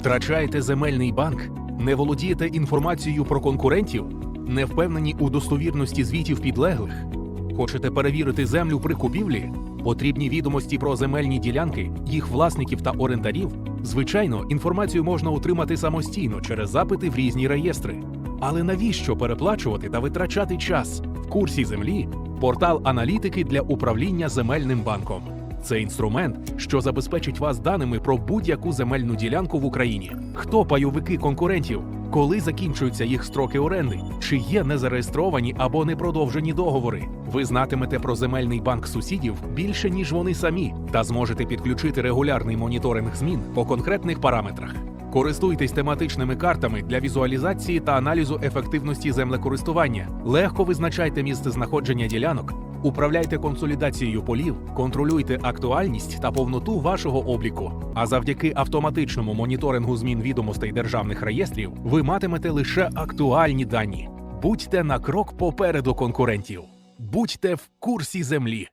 Втрачаєте земельний банк? Не володієте інформацією про конкурентів? Не впевнені у достовірності звітів підлеглих? Хочете перевірити землю при купівлі? Потрібні відомості про земельні ділянки, їх власників та орендарів? Звичайно, інформацію можна отримати самостійно через запити в різні реєстри. Але навіщо переплачувати та витрачати час в курсі землі? Портал аналітики для управління земельним банком. Це інструмент, що забезпечить вас даними про будь-яку земельну ділянку в Україні. Хто пайовики конкурентів? Коли закінчуються їх строки оренди? Чи є незареєстровані або непродовжені договори? Ви знатимете про земельний банк сусідів більше ніж вони самі, та зможете підключити регулярний моніторинг змін по конкретних параметрах. Користуйтесь тематичними картами для візуалізації та аналізу ефективності землекористування. Легко визначайте місце знаходження ділянок, управляйте консолідацією полів, контролюйте актуальність та повноту вашого обліку. А завдяки автоматичному моніторингу змін відомостей державних реєстрів ви матимете лише актуальні дані. Будьте на крок попереду конкурентів. Будьте в курсі землі.